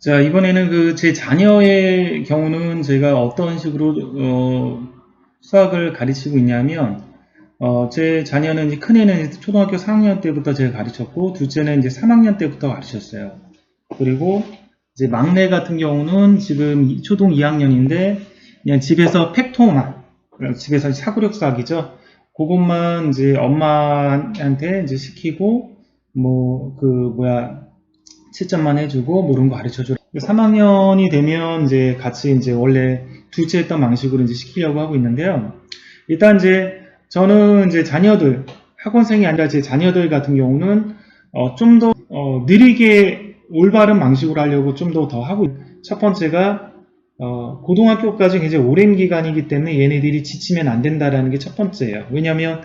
자, 이번에는 그 제 자녀의 경우는 제가 어떤 식으로 어, 수학을 가르치고 있냐면 어, 제 자녀는 이제 큰애는 초등학교 4학년 때부터 제가 가르쳤고 둘째는 이제 3학년 때부터 가르쳤어요. 그리고 이제 막내 같은 경우는 지금 이- 초등 2학년인데 그냥 집에서 팩토만 집에서 사고력 수학이죠. 그것만 이제 엄마한테 이제 시키고 뭐 그 뭐야 채점만 해주고 모르는 거 가르쳐줘. 3학년이 되면 이제 같이 이제 원래 둘째 했던 방식으로 이제 시키려고 하고 있는데요. 일단 이제 저는 이제 자녀들, 학원생이 아니라 제 자녀들 같은 경우는 어, 좀더 어, 느리게 올바른 방식으로 하려고 좀 더 더 하고 있- 첫 번째가 어, 고등학교까지 굉장히 오랜 기간이기 때문에 얘네들이 지치면 안 된다라는 게 첫 번째예요. 왜냐하면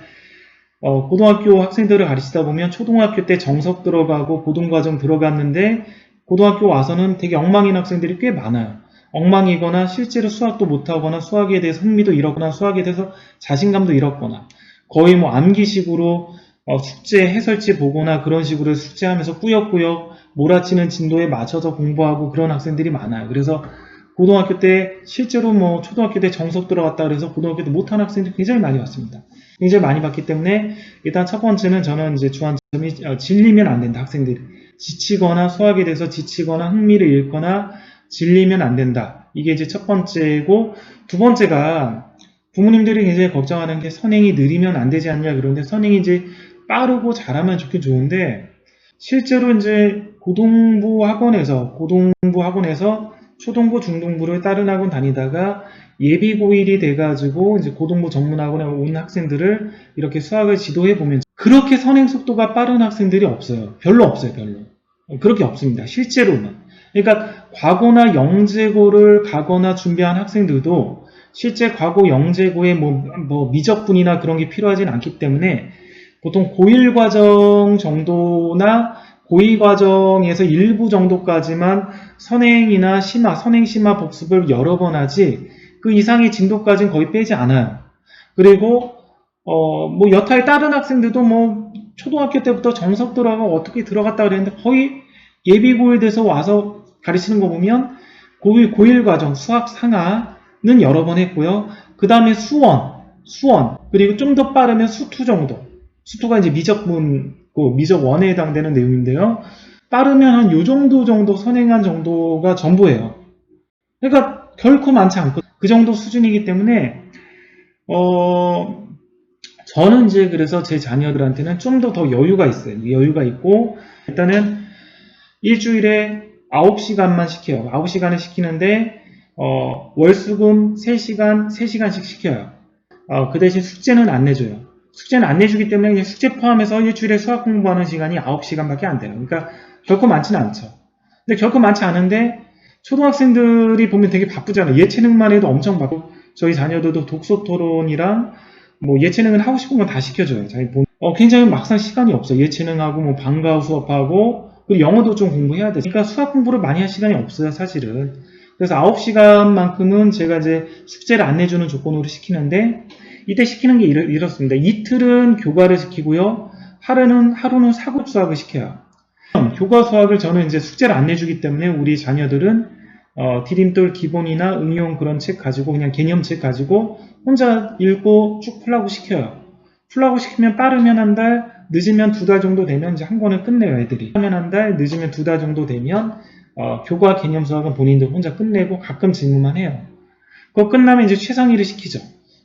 어, 고등학교 학생들을 가르치다 보면 초등학교 때 정석 들어가고 고등과정 들어갔는데 고등학교 와서는 되게 엉망인 학생들이 꽤 많아요. 엉망이거나 실제로 수학도 못하거나 수학에 대해서 흥미도 잃었거나 수학에 대해서 자신감도 잃었거나 거의 뭐 암기식으로 어, 숙제 해설지 보거나 그런 식으로 숙제하면서 꾸역꾸역 몰아치는 진도에 맞춰서 공부하고 그런 학생들이 많아요. 그래서 고등학교 때 실제로 뭐 초등학교 때 정석 들어갔다 그래서 고등학교 때 못한 학생들이 굉장히 많이 왔습니다. 굉장히 많이 봤기 때문에 일단 첫 번째는 저는 이제 주안점이 어, 질리면 안 된다 학생들이 지치거나 수학에 대해서 지치거나 흥미를 잃거나 질리면 안 된다. 이게 이제 첫 번째고 두 번째가 부모님들이 굉장히 걱정하는 게 선행이 느리면 안 되지 않냐 그런데 선행이 이제 빠르고 잘하면 좋긴 좋은데 실제로 이제 고등부 학원에서 고등부 학원에서 초등부 중등부를 다른 학원 다니다가 예비 고1이 돼가지고 이제 고등부 전문학원에 온 학생들을 이렇게 수학을 지도해 보면 그렇게 선행 속도가 빠른 학생들이 없어요. 별로 없어요, 별로. 그렇게 없습니다. 실제로는. 그러니까 과거나 영재고를 가거나 준비한 학생들도 실제 과거 영재고에 뭐, 뭐 미적분이나 그런 게 필요하진 않기 때문에 보통 고1 과정 정도나 고2 과정에서 일부 정도까지만 선행이나 심화, 선행 심화 복습을 여러 번 하지 그 이상의 진도까지는 거의 빼지 않아요. 그리고 어, 뭐 여타의 다른 학생들도 뭐 초등학교 때부터 정석 들어가 어떻게 들어갔다 그랬는데 거의 예비 고1 돼서 와서 가르치는 거 보면 고1, 고1 과정 수학 상하는 여러 번 했고요. 그 다음에 수원, 수원, 그리고 좀 더 빠르면 수투 정도. 수투가 이제 미적 문, 그 미적 원에 해당되는 내용인데요. 빠르면 한 요 정도 정도 선행한 정도가 전부예요. 그러니까 결코 많지 않고 그 정도 수준이기 때문에 어 저는 이제 그래서 제 자녀들한테는 좀 더더 여유가 있어요. 여유가 있고 일단은 일주일에 9시간만 시켜요. 9시간을 시키는데 어, 월수금 3시간, 3시간씩 시켜요. 어, 그 대신 숙제는 안 내줘요. 숙제는 안 내주기 때문에 숙제 포함해서 일주일에 수학 공부하는 시간이 9시간밖에 안 돼요. 그러니까 결코 많지는 않죠. 근데 결코 많지 않은데 초등학생들이 보면 되게 바쁘잖아요. 예체능만 해도 엄청 바쁘고 저희 자녀들도 독서 토론이랑 뭐 예체능은 하고 싶은 건 다 시켜줘요. 자기 본- 어, 굉장히 막상 시간이 없어요. 예체능하고 뭐 방과 후 수업하고 그리고 영어도 좀 공부해야 돼. 그러니까 수학 공부를 많이 할 시간이 없어요, 사실은. 그래서 9시간만큼은 제가 이제 숙제를 안 내주는 조건으로 시키는데 이때 시키는 게 이렇, 이렇 습니다. 이틀은 교과를 시키고요. 하루는 하루는 사고 수학을 시켜요. 교과 수학을 저는 이제 숙제를 안 내주기 때문에 우리 자녀들은 어, 디딤돌 기본이나 응용 그런 책 가지고 그냥 개념책 가지고 혼자 읽고 쭉 풀라고 시켜요. 풀라고 시키면 빠르면 한 달, 늦으면 두 달 정도 되면 이제 한 권을 끝내요, 애들이. 빠르면 한 달, 늦으면 두 달 정도 되면 어, 교과 개념 수학은 본인들 혼자 끝내고 가끔 질문만 해요. 그거 끝나면 이제 최상위를 시키죠.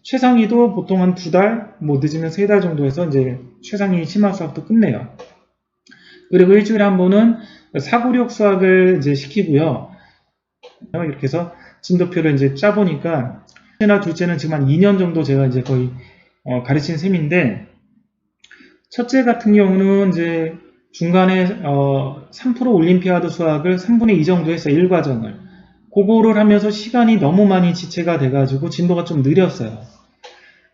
최상위도 보통 한 두 달, 뭐 늦으면 세 달 정도 해서 이제 최상위 심화 수학도 끝내요. 그리고 일주일에 한 번은 사고력 수학을 이제 시키고요. 이렇게 해서 진도표를 이제 짜보니까 첫째나 둘째는 지금 한 2년 정도 제가 이제 거의 어, 가르친 셈인데 첫째 같은 경우는 이제 중간에 어, 3% 올림피아드 수학을 3분의 2 정도 했어요. 1과정을. 그거를 하면서 시간이 너무 많이 지체가 돼가지고 진도가 좀 느렸어요.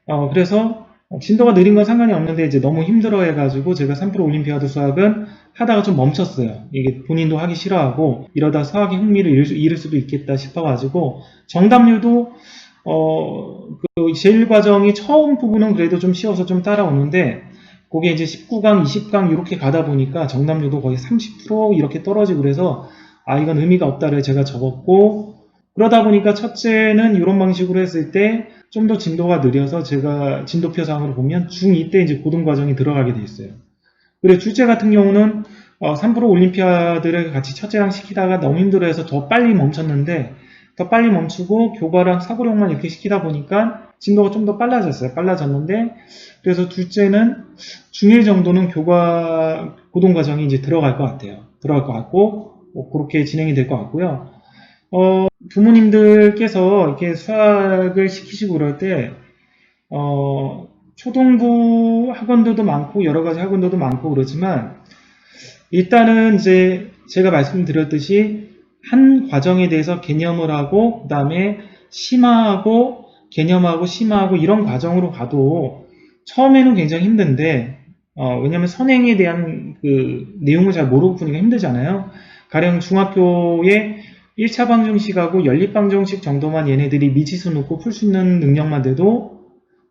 어, 그래서 진도가 느린 건 상관이 없는데 이제 너무 힘들어 해가지고 제가 3% 올림피아드 수학은 하다가 좀 멈췄어요. 이게 본인도 하기 싫어하고 이러다 수학의 흥미를 잃을, 수- 잃을 수도 있겠다 싶어가지고 정답률도 어, 그 제1과정이 처음 부분은 그래도 좀 쉬워서 좀 따라오는데 그게 이제 19강, 20강 이렇게 가다 보니까 정답률도 거의 30% 이렇게 떨어지고 그래서 아 이건 의미가 없다를 제가 적었고 그러다 보니까 첫째는 이런 방식으로 했을 때 좀 더 진도가 느려서 제가 진도표상으로 보면 중2 때 이제 고등 과정이 들어가게 돼 있어요. 그리고 둘째 같은 경우는 어, 3프로 올림피아드를 같이 첫째랑 시키다가 너무 힘들어해서 더 빨리 멈췄는데 더 빨리 멈추고 교과랑 사고력만 이렇게 시키다 보니까 진도가 좀 더 빨라졌어요. 빨라졌는데 그래서 둘째는 중1 정도는 교과 고등 과정이 이제 들어갈 것 같아요. 들어갈 것 같고 뭐 그렇게 진행이 될 것 같고요. 어, 부모님들께서 이렇게 수학을 시키시고 그럴 때 어, 초등부 학원들도 많고 여러 가지 학원들도 많고 그러지만 일단은 이제 제가 말씀드렸듯이 한 과정에 대해서 개념을 하고 그 다음에 심화하고 개념하고 심화하고 이런 과정으로 가도 처음에는 굉장히 힘든데 어, 왜냐하면 선행에 대한 그 내용을 잘 모르고 푸니까 힘들잖아요. 가령 중학교에 1차 방정식하고 연립 방정식 정도만 얘네들이 미지수 놓고 풀 수 있는 능력만 돼도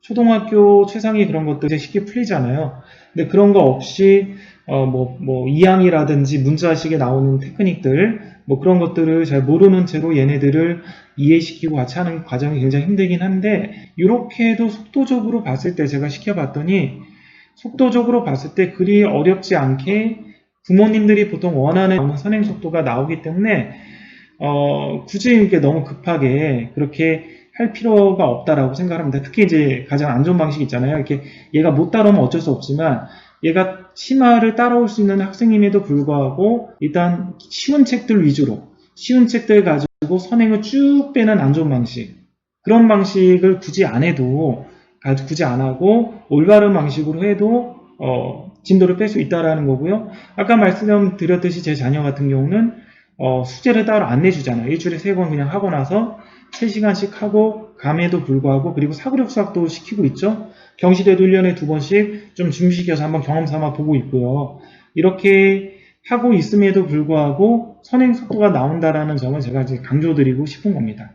초등학교 최상위 그런 것들 쉽게 풀리잖아요. 근데 그런 거 없이 어, 뭐, 뭐, 이항이라든지 문자식에 나오는 테크닉들, 뭐 그런 것들을 잘 모르는 채로 얘네들을 이해시키고 같이 하는 과정이 굉장히 힘들긴 한데, 이렇게 해도 속도적으로 봤을 때 제가 시켜봤더니, 속도적으로 봤을 때 그리 어렵지 않게 부모님들이 보통 원하는 선행 속도가 나오기 때문에, 어, 굳이 이렇게 너무 급하게 그렇게 할 필요가 없다라고 생각합니다. 특히 이제 가장 안 좋은 방식이 있잖아요. 이렇게 얘가 못 따라오면 어쩔 수 없지만, 얘가 심화를 따라올 수 있는 학생임에도 불구하고 일단 쉬운 책들 위주로 쉬운 책들 가지고 선행을 쭉 빼는 안 좋은 방식 그런 방식을 굳이 안 해도 굳이 안 하고 올바른 방식으로 해도 어, 진도를 뺄 수 있다라는 거고요. 아까 말씀드렸듯이 제 자녀 같은 경우는 어, 숙제를 따로 안 내주잖아요. 일주일에 세 번 그냥 하고 나서 3시간씩 하고 감에도 불구하고 그리고 사고력 수학도 시키고 있죠. 경시대도 1년에 두 번씩 좀 준비시켜서 한번 경험 삼아 보고 있고요. 이렇게 하고 있음에도 불구하고 선행 속도가 나온다라는 점을 제가 이제 강조드리고 싶은 겁니다.